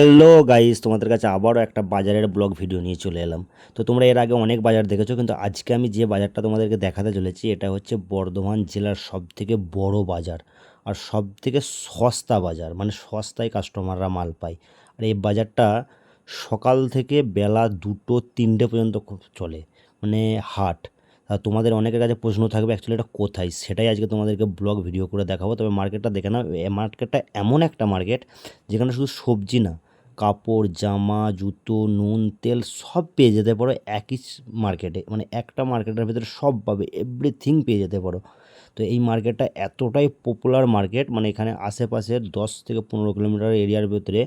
Hello guys, তোমাদের কাছে আবারও একটা বাজারের ব্লগ ভিডিও নিয়ে চলে এলাম। তো তোমরা এর আগে অনেক বাজার দেখেছ, কিন্তু আজকে আমি যে বাজারটা তোমাদেরকে দেখাতে চলেছি, এটা হচ্ছে বর্ধমান জেলার সব থেকে বড় বাজার আর সব থেকে সস্তা বাজার মানে সস্তায় কাস্টমাররা মাল পায়। আর এই বাজারটা সকাল থেকে বেলা দুটো তিনটে পর্যন্ত চলে মানে হাট। তোমাদের অনেকের কাছে প্রশ্ন থাকবে অ্যাকচুয়ালি এটা কোথায়? সেটাই আজকে তোমাদেরকে ব্লগ ভিডিও করে দেখাবো। তবে মার্কেটটা দেখে এ মার্কেটটা এমন একটা মার্কেট যেখানে শুধু সবজি না কাপড়, জামা, জুতো, নুন, তেল সব পেয়ে যেতে পারো একই মার্কেটে মানে একটা মার্কেটের ভিতরে সব পাবে এভরিথিং পেয়ে যেতে পারো। তো এই মার্কেটটা এতটাই পপুলার মার্কেট মানে এখানে আশেপাশের দশ থেকে পনেরো কিলোমিটার এরিয়ার ভিতরে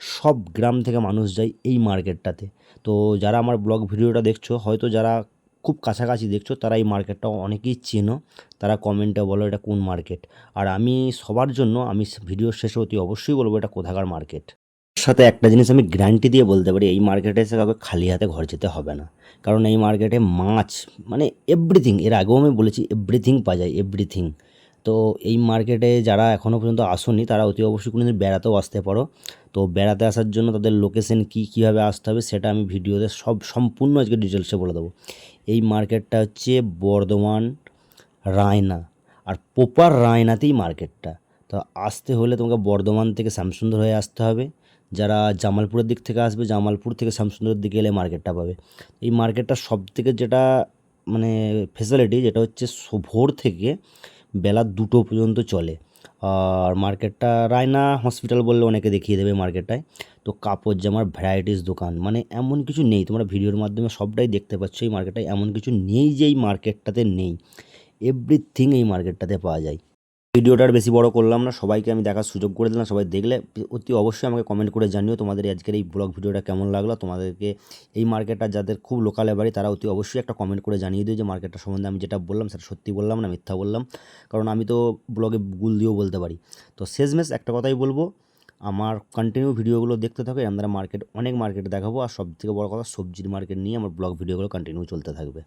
সব গ্রাম থেকে মানুষ যায় এই মার্কেটটাতে তো যারা আমার ব্লগ ভিডিওটা দেখছ, হয়তো যারা খুব কাছাকাছি দেখছ, তারা এই মার্কেটটা অনেকেই চেনো। তারা কমেন্টে বলো এটা কোন মার্কেট আর আমি সবার জন্য, আমি ভিডিও শেষে অতি অবশ্যই বলব এটা কোথাকার মার্কেট সাথে একটা জিনিস আমি গ্যারান্টি দিয়ে বলতে পারি, এই মার্কেটে এসে কাউকে খালি হাতে ঘর যেতে হবে না। কারণ এই মার্কেটে মাছ মানে এভরিথিং এর আগেও আমি বলেছি এভরিথিং পাওয়া যায় এভরিথিং তো এই মার্কেটে যারা এখনও পর্যন্ত আসেনি, তারা অতি অবশ্যই কোনো দিন বেড়াতেও আসতে পারো। তো বেড়াতে আসার জন্য তাদের লোকেশন কী, কীভাবে আসতে হবে, সেটা আমি ভিডিওতে সব, সম্পূর্ণ আজকে ডিটেলসে বলে দেবো। এই মার্কেটটা হচ্ছে বর্ধমান, রায়না। আর প্রপার রায়নাতেই মার্কেটটা তো আসতে হলে তোমাকে বর্ধমান থেকে শ্যামসুন্দর হয়ে আসতে হবে। যারা জামালপুরের দিক থেকে আসবে, জামালপুর থেকে শ্যামসুন্দরের দিকে এলে মার্কেটটা পাবে। এই মার্কেটটা সব থেকে যেটা মানে ফেসিলিটি যেটা হচ্ছে ভোর থেকে বেলা দুটো পর্যন্ত চলে। আর মার্কেটটা রায়না হসপিটাল বললে অনেকে দেখিয়ে দেবে মার্কেটটায়। তো কাপড় জামার ভ্যারাইটিস দোকান মানে এমন কিছু নেই। তোমরা ভিডিওর মাধ্যমে সবটাই দেখতে পাচ্ছ এই মার্কেটটায়। এমন কিছু নেই যে এই মার্কেটটাতে নেই। এভরিথিং এই মার্কেটটাতে পাওয়া যায়। ভিডিওটার বেশি বড় করলাম না, সবাইকে আমি দেখার সুযোগ করে দিলাম, সবাই দেখলে অতি অবশ্যই আমাকে কমেন্ট করে জানিও তোমাদের আজকের এই ব্লগ ভিডিওটা কেমন লাগল, তোমাদেরকে এই মার্কেটটা যাদের খুব লোকালে বাড়ি তারা অতি অবশ্যই একটা কমেন্ট করে জানিয়ে দিও যে মার্কেটটা সম্বন্ধে আমি যেটা বললাম সেটা সত্যি বললাম না মিথ্যা বললাম, কারণ আমি তো ব্লগে গুল দিয়েও বলতে পারি। তো শেষমেশ একটা কথাই বলব, আমার কন্টিনিউ ভিডিওগুলো দেখতে থাকো আমরা মার্কেট অনেক মার্কেট দেখাবো, আর সব থেকে বড় কথা সবজির মার্কেট নিয়ে আমার ব্লগ ভিডিওগুলো কন্টিনিউ চলতে থাকবে।